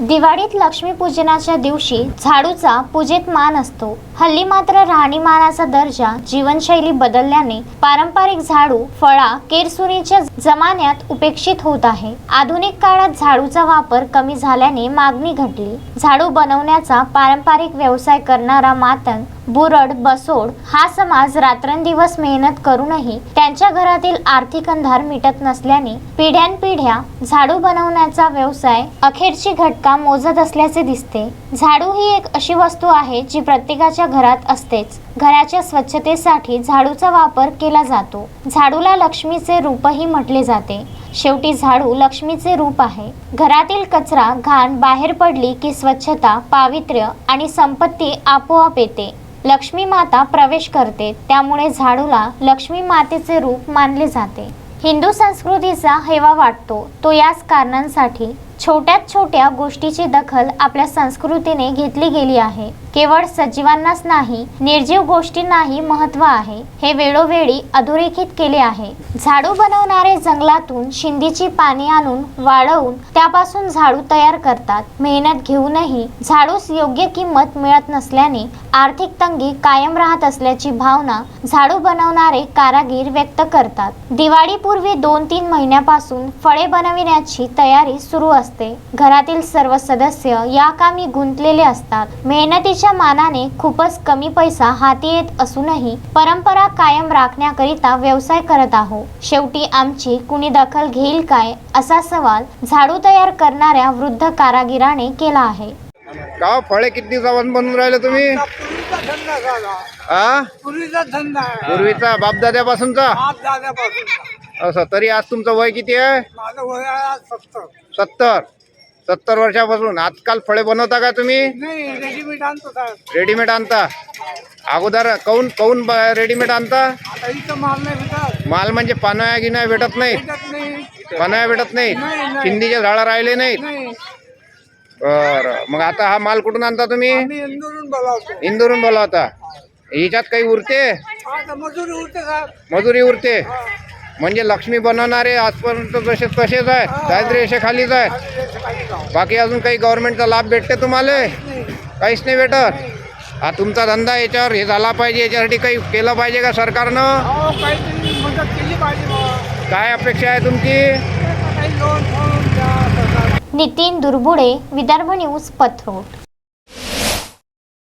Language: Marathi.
दिवाळीत लक्ष्मीपूजनाच्या दिवशी झाडूचा पूजेत मान असतो. हल्ली मात्र राहणीमानाचा दर्जा जीवनशैली बदलल्याने पारंपरिक झाडू फळा केरसुनीच्या जमान्यात उपेक्षित होत आहे. आधुनिक काळात झाडूचा वापर कमी झाल्याने मागणी घटली. झाडू बनवण्याचा पारंपरिक व्यवसाय करणारा मातंग बुरड बसोड हा समाज रात्रंदिवस मेहनत करूनही त्यांच्या घरातील आर्थिक अंधार मिटत नसल्याने पिढ्यानपिढ्या झाडू बनवण्याचा व्यवसाय अखेरची घटका मोजत असल्याचे दिसते. झाडू ही एक अशी वस्तू आहे जी प्रत्येकाच्या घरात असतेच. घराच्या स्वच्छतेसाठी झाडूचा वापर केला जातो. झाडूला लक्ष्मीचे रूपही म्हटले जाते. शेवटी झाडू लक्ष्मीचे रूप आहे. घरातील कचरा घाण बाहेर पडली की स्वच्छता पावित्र्य आणि संपत्ती आपोआप येते. लक्ष्मी माता प्रवेश करते. त्यामुळे झाडूला लक्ष्मी मातेचे रूप मानले जाते. हिंदू संस्कृतीचा हेवा वाटतो. तो याच कारणांसाठी छोट्यात छोट्या गोष्टीची दखल आपल्या संस्कृतीने घेतली गेली आहे. केवळ सजीवांनाच नाही निर्जीव गोष्टींनाही महत्त्व आहे. हे वेळोवेळी अधोरेखित केले आहे. झाडू बनवणारे जंगलातून शिंदीची पाने आणून वाळवून त्यापासून झाडू तयार करतात. मेहनत घेऊनही झाडूस योग्य किंमत मिळत नसल्याने आर्थिक तंगी कायम राहत असल्याची भावना झाडू बनवणारे कारागीर व्यक्त करतात. दिवाळीपूर्वी दोन तीन महिन्यापासून फळे बनविण्याची तयारी सुरू असते. घरातील सर्व सदस्य या कामी गुंतलेले असतात. मेहनती मेहनतीच्या मानाने खूपच कमी पैसा हाती येत असूनही परंपरा कायम राखण्याकरिता व्यवसाय करत आहोत. शेवटी आमची कुणी दखल घेईल काय असा सवाल झाडू तयार करणाऱ्या वृद्ध कारागिराने केला आहे. का हो, फळे किती दिवसापासून बनवून राहिले तुम्ही? पूर्वीचा धंदा झाला हा पूर्वीचा धंदा आहे. पूर्वीचा बापदाद्यापासूनचा? असं तरी आज तुमचं वय किती आहे? माझं वय आहे सत्तर. सत्तर. सत्तर वर्षापासून. आजकाल फळे बनवता का तुम्ही? नाही रेडीमेड आणतो साहेब रेडीमेड आणता. अगोदर काऊन ब- रेडीमेड आणता? आता इथं माल नाही भेटत. माल म्हणजे पानया गिन्या भेटत नाहीत भेटत नाही. पानया भेटत नाहीत नाही. चिंदीचे झाडं राहिले नाहीत. नाही. बरं. मग आता हा माल कुठून आणता तुम्ही? आम्ही इंदोरून बोलावतो. इंदोरून बोलावता. हिच्यात काही उरते? आता मजुरी उरते साहेब. मजुरी उरते. म्हणजे लक्ष्मी बनवणारे आजपर्यंत जसे तसेच आहे. दारिद्र्य खालीच आहे. बाकी अजून काही गव्हर्नमेंटचा लाभ भेटते तुम्हाला. काहीच नाही भेटत? हा तुमचा धंदा याच्यावर हे झाला पाहिजे याच्यासाठी काही केलं पाहिजे का सरकारनं. काय अपेक्षा आहे तुमची? नितीन दुर्बुडे विदर्भ न्यूज पथरोट